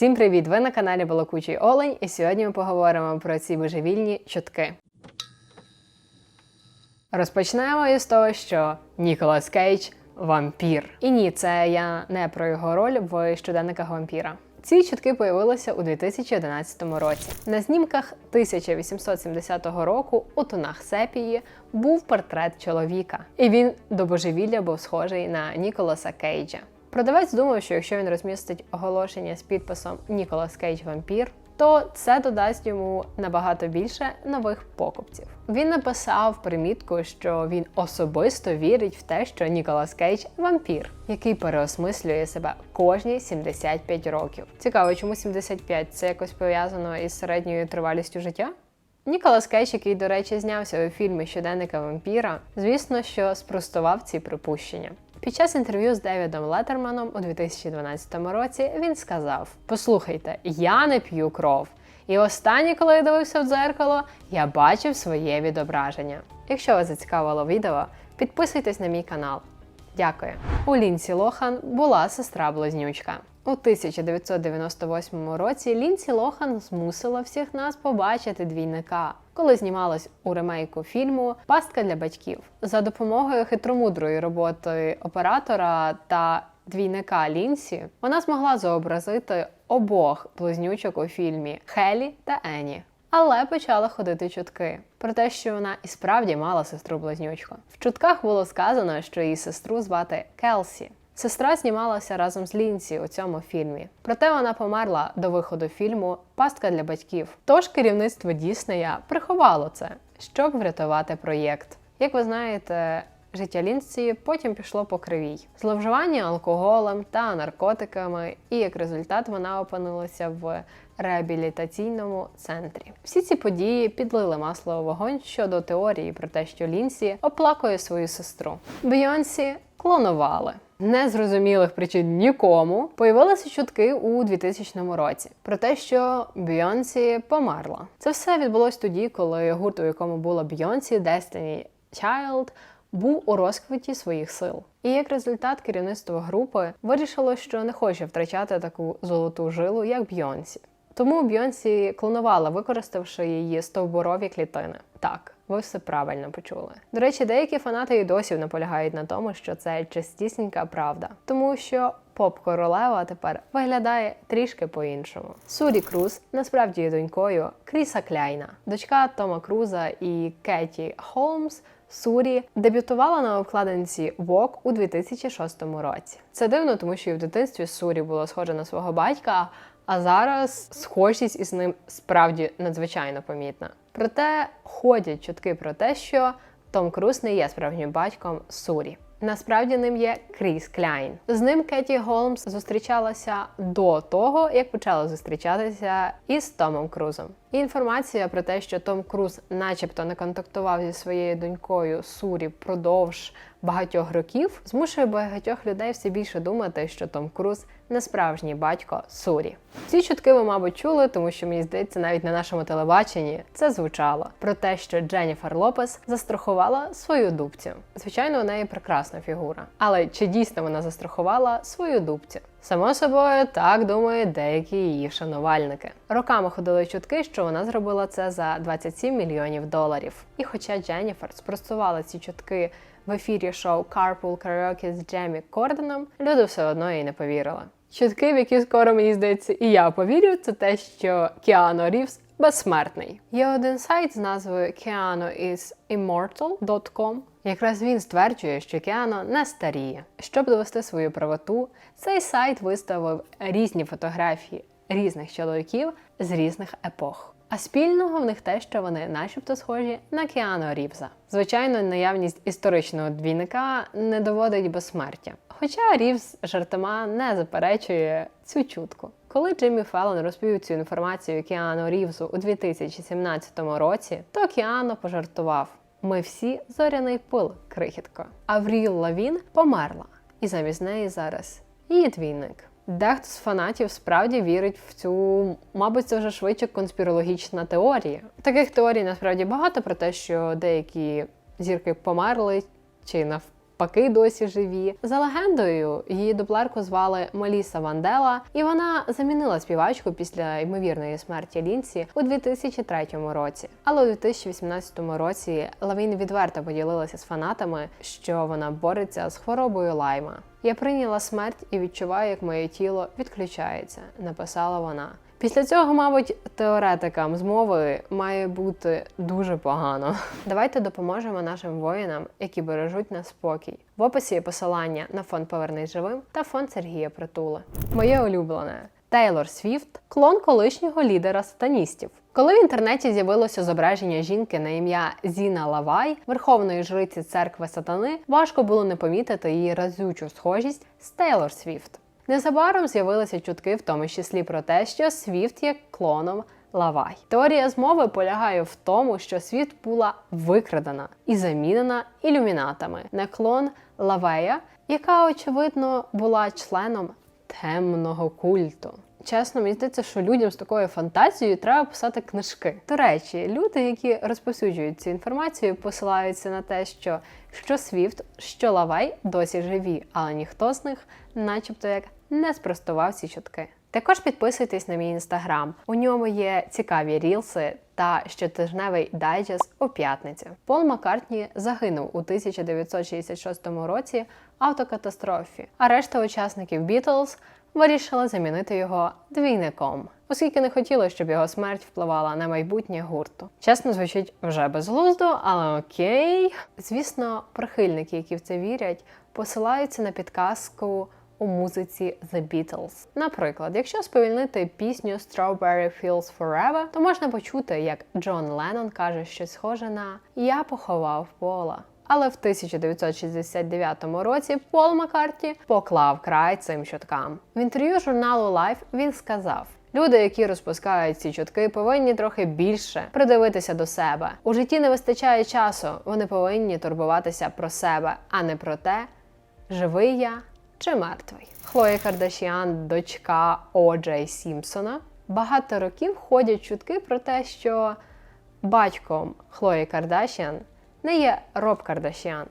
Всім привіт! Ви на каналі Балакучий Олень, і сьогодні ми поговоримо про ці божевільні чутки. Розпочнемо із того, що Ніколас Кейдж вампір. І ні, це я не про його роль в щоденниках вампіра. Ці чутки появилися у 2011 році. На знімках 1870 року у тонах сепії був портрет чоловіка, і він до божевілля був схожий на Ніколаса Кейджа. Продавець думав, що якщо він розмістить оголошення з підписом Ніколас Кейдж вампір, то це додасть йому набагато більше нових покупців. Він написав примітку, що він особисто вірить в те, що Ніколас Кейдж вампір, який переосмислює себе кожні 75 років. Цікаво, чому 75? Це якось пов'язано із середньою тривалістю життя? Ніколас Кейдж, який, до речі, знявся у фільмі Щоденника вампіра, звісно, що спростував ці припущення. Під час інтерв'ю з Девідом Леттерманом у 2012 році він сказав: Послухайте, я не п'ю кров. І останнє, коли я дивився в дзеркало, я бачив своє відображення. Якщо вас зацікавило відео, підписуйтесь на мій канал. Дякую. У Лінсі Лохан була сестра близнючка. У 1998 році Лінсі Лохан змусила всіх нас побачити двійника, коли знімалась у ремейку фільму Пастка для батьків за допомогою хитромудрої роботи оператора та двійника Лінсі. Вона змогла зобразити обох близнючок у фільмі Хелі та Ені. Але почала ходити чутки про те, що вона і справді мала сестру близнючку. В чутках було сказано, що її сестру звати Келсі. Сестра знімалася разом з Лінсі у цьому фільмі. Проте вона померла до виходу фільму Пастка для батьків. Тож керівництво Діснея приховало це, щоб врятувати проєкт. Як ви знаєте, життя Лінсі потім пішло по кривій. Зловживання алкоголем та наркотиками, і як результат вона опинилася в реабілітаційному центрі. Всі ці події підлили масло у вогонь щодо теорії про те, що Лінсі оплакує свою сестру. Бейонсі клонували. Незрозумілих причин нікому появилися чутки у 2000 році про те, що Бйонсі померла. Це все відбулось тоді, коли гурт, у якому була Бйонсі, Destiny Child, був у розквіті своїх сил. І як результат, керівництво групи вирішило, що не хоче втрачати таку золоту жилу, як Бйонсі. Тому Бйонсі клонувала, використавши її стовбурові клітини. Так, ви все правильно почули. До речі, деякі фанати і досі наполягають на тому, що це частісінька правда, тому що поп-королева тепер виглядає трішки по-іншому. Сурі Круз насправді є донькою Кріса Кляйна, дочка Тома Круза і Кеті Холмс. Сурі дебютувала на обкладинці Vogue у 2006 році. Це дивно, тому що і в дитинстві Сурі було схоже на свого батька, а зараз схожість із ним справді надзвичайно помітна. Проте ходять чутки про те, що Том Круз не є справжнім батьком Сурі. Насправді ним є Кріс Кляйн. З ним Кеті Голмс зустрічалася до того, як почала зустрічатися із Томом Крузом. І інформація про те, що Том Круз, начебто, не контактував зі своєю донькою Сурі впродовж багатьох років, змушує багатьох людей все більше думати, що Том Круз не справжній батько Сурі. Ці чутки ви, мабуть, чули, тому що мені здається, навіть на нашому телебаченні це звучало про те, що Дженніфер Лопес застрахувала свою дубцю. Звичайно, у неї прекрасна фігура. Але чи дійсно вона застрахувала свою дубцю? Само собою, так думають деякі її шанувальники. Роками ходили чутки, що вона зробила це за 27 мільйонів доларів. І хоча Дженніфер спростувала ці чутки в ефірі шоу Carpool Karaoke з Джемі Корденом, люди все одно їй не повірили. Чутки, в які скоро мені здається, і я повірю, це те, що Кіано Рівс безсмертний. Є один сайт з назвою keanoisimmortal.com. Якраз він стверджує, що Кіано не старіє. Щоб довести свою правоту, цей сайт виставив різні фотографії різних чоловіків з різних епох. А спільного в них те, що вони, начебто, схожі на Кіано Рівза. Звичайно, наявність історичного двійника не доводить безсмертя. Хоча Рівз жартома не заперечує цю чутку. Коли Джиммі Феллон розповів цю інформацію Кіану Рівзу у 2017 році, то Кіано пожартував: ми всі зоряний пил, крихітко. Авріл Лавін померла, і замість неї зараз її двійник. Дехто з фанатів справді вірить в цю, мабуть, це вже швидше конспірологічна теорія. Таких теорій насправді багато про те, що деякі зірки померли чи навпаки досі живі. За легендою, її дуплерку звали Маліса Вандела, і вона замінила співачку після ймовірної смерті Лінсі у 2003 році. Але у 2018 році Лавін відверто поділилася з фанатами, що вона бореться з хворобою лайма. Я прийняла смерть і відчуваю, як моє тіло відключається, написала вона. Після цього, мабуть, теоретикам з має бути дуже погано. Давайте допоможемо нашим воїнам, які бережуть нас спокій. В описі є посилання на фонд Повернись живим та фонд Сергія Притули. Моє улюблене Тейлор Свіфт, клон колишнього лідера сатаністів. Коли в інтернеті з'явилося зображення жінки на ім'я Зіна Лавай, верховної жриці церкви сатани, важко було не помітити її разючу схожість з Тейлор Свіфт. Незабаром з'явилися чутки, в тому числі про те, що Свіфт є клоном Лавай. Теорія змови полягає в тому, що Свіфт була викрадена і замінена ілюмінатами на клон Лавея, яка очевидно була членом темного культу. Чесно, мені здається, що людям з такою фантазією треба писати книжки. До речі, люди, які розповсюджують цю інформацію, посилаються на те, що що Свіфт, що Лавей досі живі, але ніхто з них, начебто, як не спростував ці чутки. Також підписуйтесь на мій інстаграм. У ньому є цікаві рілси та щотижневий дайджест у п'ятницю. Пол Маккартні загинув у 1966 році автокатастрофі, а решта учасників Бітлз вирішила замінити його двійником, оскільки не хотіли, щоб його смерть впливала на майбутнє гурту. Чесно, звучить вже безглуздо, але окей. Звісно, прихильники, які в це вірять, посилаються на підказку у музиці The Beatles. Наприклад, якщо сповільнити пісню Strawberry Fields Forever, то можна почути, як Джон Леннон каже щось схоже на Я поховав пола. Але в 1969 році Пол Маккарті поклав край цим чуткам. В інтерв'ю журналу Life він сказав. Люди, які розпускають ці чутки, повинні трохи більше придивитися до себе. У житті не вистачає часу. Вони повинні турбуватися про себе, а не про те, живий я чи мертвий. Хлоя Кардашіан, дочка Оджей Сімпсона. Багато років ходять чутки про те, що батьком Хлої Кардашіан не є Роб Кардашіан,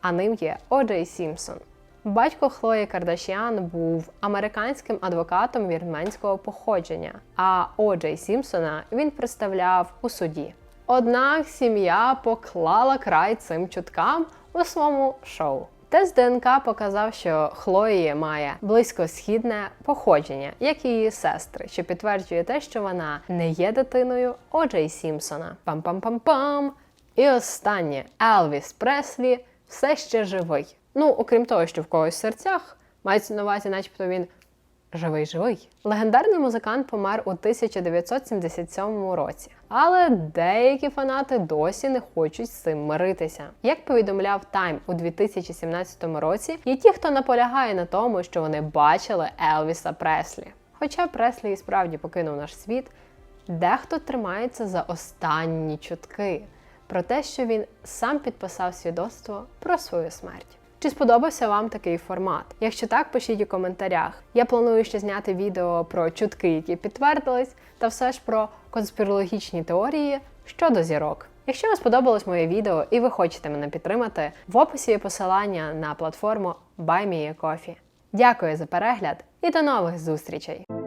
а ним є Оджей Сімпсон. Батько Хлої Кардашіан був американським адвокатом вірменського походження, а Оджей Сімпсона він представляв у суді. Однак сім'я поклала край цим чуткам у своєму шоу. Тест ДНК показав, що Хлої має близькосхідне походження, як і її сестри, що підтверджує те, що вона не є дитиною Оджей Сімпсона. Пам-пам-пам-пам. І останнє Елвіс Преслі все ще живий. Ну, окрім того, що в когось в серцях мається на увазі, начебто він живий живий. Легендарний музикант помер у 1977 році. Але деякі фанати досі не хочуть з цим миритися. Як повідомляв Time у 2017 році, є ті, хто наполягає на тому, що вони бачили Елвіса Преслі. Хоча Преслі і справді покинув наш світ, дехто тримається за останні чутки про те, що він сам підписав свідоцтво про свою смерть. Чи сподобався вам такий формат? Якщо так, пишіть у коментарях. Я планую ще зняти відео про чутки, які підтвердились, та все ж про конспірологічні теорії щодо зірок. Якщо вам сподобалось моє відео і ви хочете мене підтримати, в описі є посилання на платформу BuyMeACoffee. Дякую за перегляд і до нових зустрічей!